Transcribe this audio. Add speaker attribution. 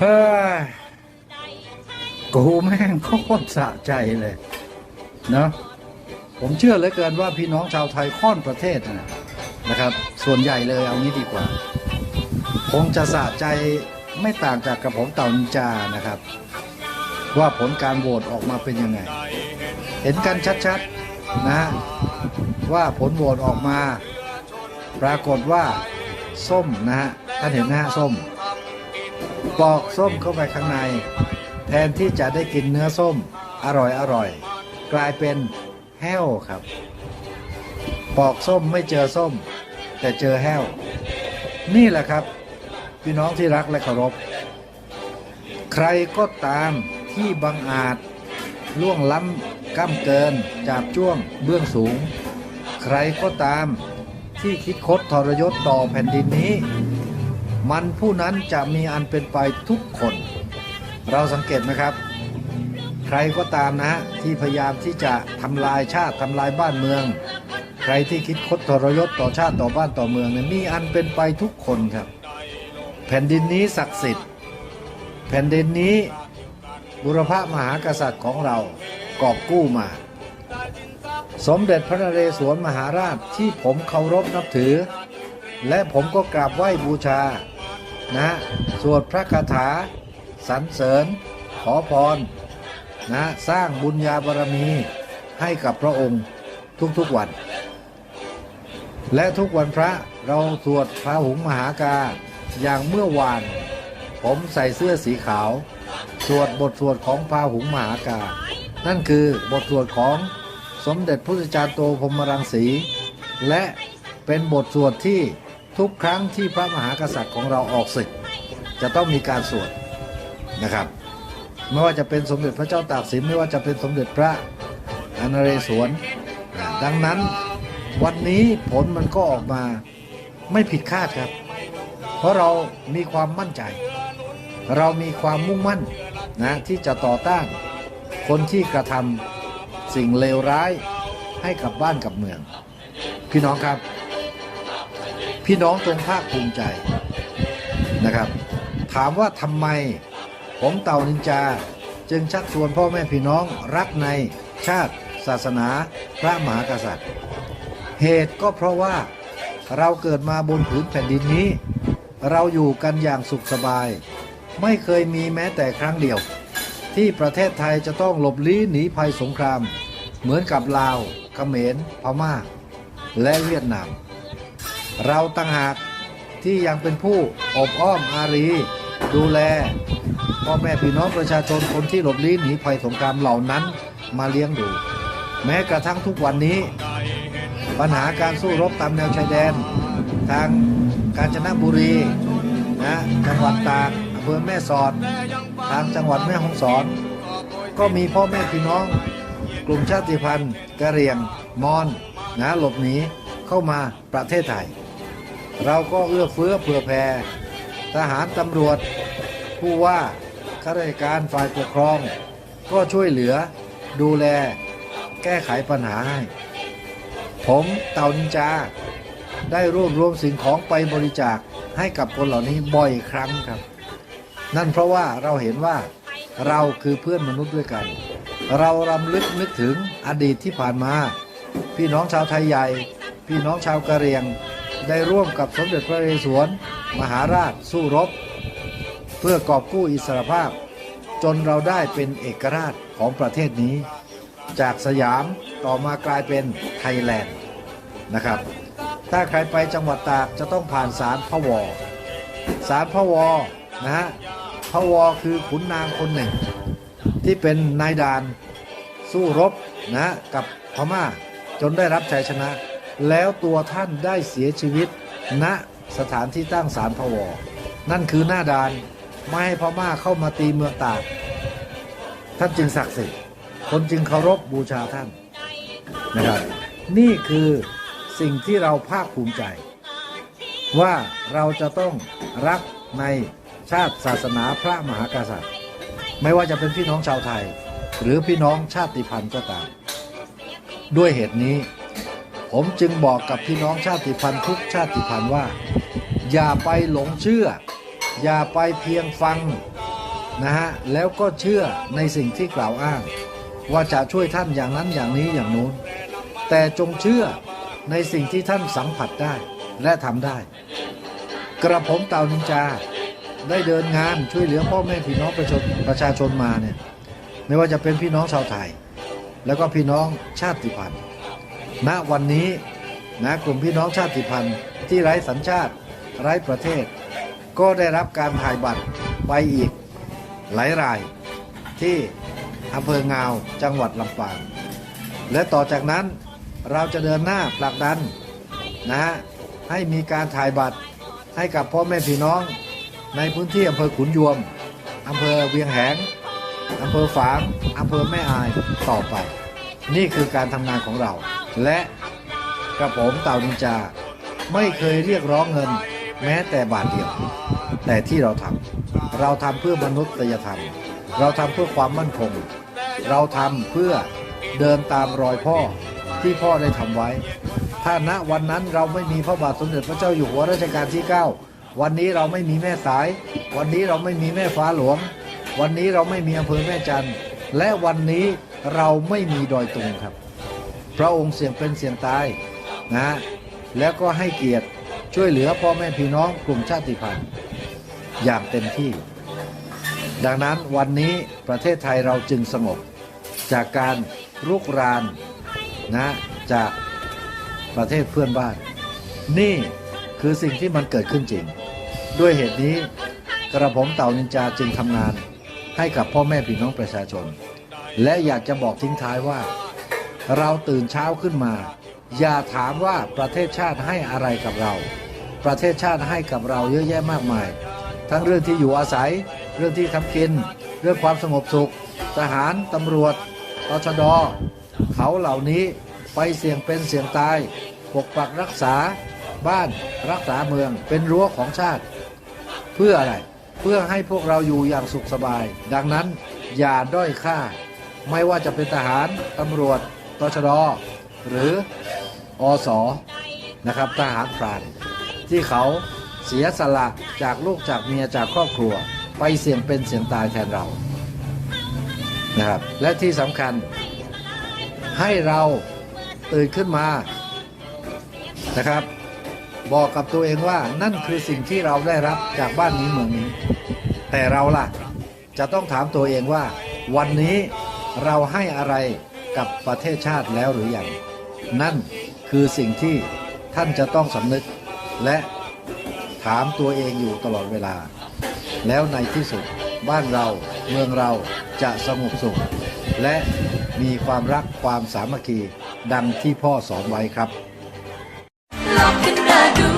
Speaker 1: เฮ้ยกูแม่งโคตรสะใจเลยเนาะผมเชื่อเหลือเกินว่าพี่น้องชาวไทยค่อนประเทศนะนะครับ ส่วนใหญ่เลยเอางี้ดีกว่า คงจะสะใจไม่ต่างจากกระผมเต่านินจานะครับ ว่าผลการโหวตออกมาเป็นยังไง เห็นกันชัดๆนะฮะว่าผลโหวตออกมา ปรากฏว่าส้มนะฮะท่านเห็นนะฮะส้ม ปอกส้มเข้าไปข้างใน แทนที่จะได้กินเนื้อส้มอร่อยอร่อย กลายเป็นแห้วครับ ปอกส้มไม่เจอส้ม แต่เจอแห้ว นี่แหละครับ พี่น้องที่รักและเคารพ ใครก็ตามที่บังอาจล่วงล้ำก้ำเกินจากจ้วงเบื้องสูง ใครก็ตามที่คิดคดทรยศต่อแผ่นดินนี้ มันผู้นั้นจะมีอันเป็นไปทุกคน เราสังเกตไหมครับ ใครก็ตามนะฮะที่พยายามที่จะทำลายชาติทำลายบ้านเมือง ใครที่คิดคดทรยศต่อชาติต่อบ้านต่อเมืองเนี่ยมีอันเป็นไปทุกคนครับ แผ่นดินนี้ศักดิ์สิทธิ์ แผ่นดินนี้บุรพมหากษัตริย์ของเรากอบกู้มา สมเด็จพระนเรศวรมหาราชที่ผมเคารพนับถือ และผมก็กราบไหว้บูชา นะสวดพระคาถาสรรเสริญ ขอพรนะสร้างบุญญาบารมีให้กับพระองค์ทุกๆวัน และทุกวันพระเราสวดพระหุงมหากาอย่างเมื่อวาน ผมใส่เสื้อสีขาว สวดบทสวดของพาหุงมหากา นั่นคือบทสวดของสมเด็จพระพุจารย์โตพรมรังสี และเป็นบทสวดที่ ทุกครั้งที่พระมหากษัตริย์ของเราออกศึก จะต้องมีการสวดนะครับ ไม่ว่าจะเป็นสมเด็จพระเจ้าตากสินไม่ว่าจะเป็นสมเด็จพระอนเรศวรดังนั้นวันนี้ผลมันก็ออกมาไม่ผิดคาดครับ เพราะเรามีความมั่นใจ เรามีความมุ่งมั่นนะที่จะต่อต้านคนที่กระทำสิ่งเลวร้ายให้กับบ้านกับเมือง พี่น้องครับ พี่น้องจงภาคภูมิใจนะครับ ถามว่าทำไม ผมเต่านินจา จึงชักชวนพ่อแม่พี่น้องรักในชาติ ศาสนา พระมหากษัตริย์ เหตุก็เพราะว่าเราเกิดมาบนผืนแผ่นดินนี้ เราอยู่กันอย่างสุขสบาย ไม่เคยมีแม้แต่ครั้งเดียว ที่ประเทศไทยจะต้องหลบลี้หนีภัยสงคราม เหมือนกับลาวเขมรพม่า และเวียดนาม เราต่างหากที่ยังเป็นผู้อบอ้อมอารี ดูแลพ่อแม่พี่น้องประชาชนคนที่หลบลี้หนีภัยสงครามเหล่านั้นมาเลี้ยงดู แม้กระทั่งทุกวันนี้ ปัญหาการสู้รบตามแนวชายแดน ทางกาญจนบุรีนะจังหวัดตากอำเภอแม่สอด ทางจังหวัดแม่ฮ่องสอน ก็มีพ่อแม่พี่น้อง กลุ่มชาติพันธุ์กะเหรี่ยงมอญนะหลบหนีเข้ามาประเทศไทย เราก็เอื้อเฟื้อเผื่อแผ่ทหารตำรวจ ผู้ว่าข้าราชการฝ่ายปกครอง ก็ช่วยเหลือ ดูแล แก้ไขปัญหาให้ ผมเต่านินจา ได้รวบรวมสิ่งของไปบริจาคให้กับคนเหล่านี้บ่อยครั้งครับ นั่นเพราะว่าเราเห็นว่าเราคือเพื่อนมนุษย์ด้วยกัน เรารำลึกนึกถึงอดีตที่ผ่านมา พี่น้องชาวไทยใหญ่ พี่น้องชาวกะเหรี่ยง ได้ร่วมกับสมเด็จพระนเรศวรมหาราชสู้รบ เพื่อกอบกู้อิสรภาพ จนเราได้เป็นเอกราชของประเทศนี้ จากสยามต่อมากลายเป็นไทยแลนด์นะครับ ถ้าใครไปจังหวัดตากจะต้องผ่านศาลพะวอศาลพะวอนะฮะพะวอคือขุนนางคนหนึ่ง ที่เป็นนายดานสู้รบนะกับพม่าจนได้รับชัยชนะ แล้วตัวท่านได้เสียชีวิต ณสถานที่ตั้งศาลพวนั่นคือหน้าด่านไม่ให้พม่าเข้ามาตีเมืองตากท่านจึงศักดิ์สิทธิ์คนจึงเคารพบูชาท่านนะครับ นี่คือสิ่งที่เราภาคภูมิใจ ว่าเราจะต้องรักในชาติศาสนาพระมหากษัตริย์ ไม่ว่าจะเป็นพี่น้องชาวไทย หรือพี่น้องชาติพันธุ์ก็ตาม ด้วยเหตุนี้ ผมจึงบอกกับพี่น้องชาติพันธุ์ทุกชาติพันธุ์ว่า อย่าไปหลงเชื่อ อย่าไปเพียงฟังนะฮะแล้วก็เชื่อในสิ่งที่กล่าวอ้าง ว่าจะช่วยท่านอย่างนั้นอย่างนี้อย่างนู้น แต่จงเชื่อในสิ่งที่ท่านสัมผัสได้และทำได้ กระผมเต่านินจาได้เดินงานช่วยเหลือพ่อแม่พี่น้องประชาชนประชาชนมาเนี่ยไม่ว่าจะเป็นพี่น้องชาวไทย แล้วก็พี่น้องชาติพันธุ์ ณวันนี้นะกลุ่มพี่น้องชาติพันธุ์ที่ไร้สัญชาติไร้ประเทศ ก็ได้รับการถ่ายบัตรไปอีกหลายราย ที่อำเภองาวจังหวัดลำปาง และต่อจากนั้นเราจะเดินหน้าผลักดันนะฮะให้มีการถ่ายบัตรให้กับพ่อแม่พี่น้องในพื้นที่อำเภอขุนยวมอำเภอเวียงแหงอำเภอฝางอำเภอแม่อายต่อไป นี่คือการทำงานของเรา และกระผมเต่านินจา ไม่เคยเรียกร้องเงิน แม้แต่บาทเดียว แต่ที่เราทำเราทำเพื่อมนุษยธรรม เราทำเพื่อความมั่นคง เราทำเพื่อเดินตามรอยพ่อที่พ่อได้ทำไว้ ถ้าณวันนั้นเราไม่มีพระบาทสมเด็จพระเจ้าอยู่หัวรัชกาลที่ 9 วันนี้เราไม่มีแม่สาย วันนี้เราไม่มีแม่ฟ้าหลวง วันนี้เราไม่มีอำเภอแม่จันทร์และวันนี้เราไม่มีดอยตุงครับ พระองค์เสี่ยงเป็นเสี่ยงตายนะแล้วก็ให้เกียรติช่วยเหลือพ่อแม่พี่น้องกลุ่มชาติพันธุ์อย่างเต็มที่ ดังนั้นวันนี้ประเทศไทยเราจึงสงบ จากการลุกรานนะจากประเทศเพื่อนบ้าน นี่คือสิ่งที่มันเกิดขึ้นจริง ด้วยเหตุนี้กระผมเต่านินจาจึงทำงานให้กับพ่อแม่พี่น้องประชาชน และอยากจะบอกทิ้งท้ายว่า เราตื่นเช้าขึ้นมา อย่าถามว่าประเทศชาติให้อะไรกับเรา ประเทศชาติให้กับเราเยอะแยะมากมาย ทั้งเรื่องที่อยู่อาศัย เรื่องที่ทำกิน เรื่องความสงบสุข ทหารตำรวจตชดเขาเหล่านี้ไปเสี่ยงเป็นเสี่ยงตาย ปกปักรักษาบ้านรักษาเมืองเป็นรั้วของชาติ เพื่ออะไรเพื่อให้พวกเราอยู่อย่างสุขสบาย ดังนั้นอย่าด้อยค่า ไม่ว่าจะเป็นทหารตำรวจ ตชดหรืออสนะครับทหารพรานที่เขาเสียสละจากลูกจากเมียจากครอบครัว ไปเสี่ยงเป็นเสี่ยงตายแทนเรานะครับและที่สำคัญให้เราตื่นขึ้นมานะครับ บอกกับตัวเองว่านั่นคือสิ่งที่เราได้รับจากบ้านนี้เมืองนี้ แต่เราล่ะ จะต้องถามตัวเองว่า วันนี้เราให้อะไร กับประเทศชาติแล้วหรืออยังนั่นคือสิ่งที่ท่านจะต้องสำนึก และถามตัวเองอยู่ตลอดเวลา แล้วในที่สุดบ้านเราเมืองเราจะสงบสุข และมีความรักความสามัคคีดังที่พ่อสอนไว้ครับ
Speaker 2: ลอกกันน่าดู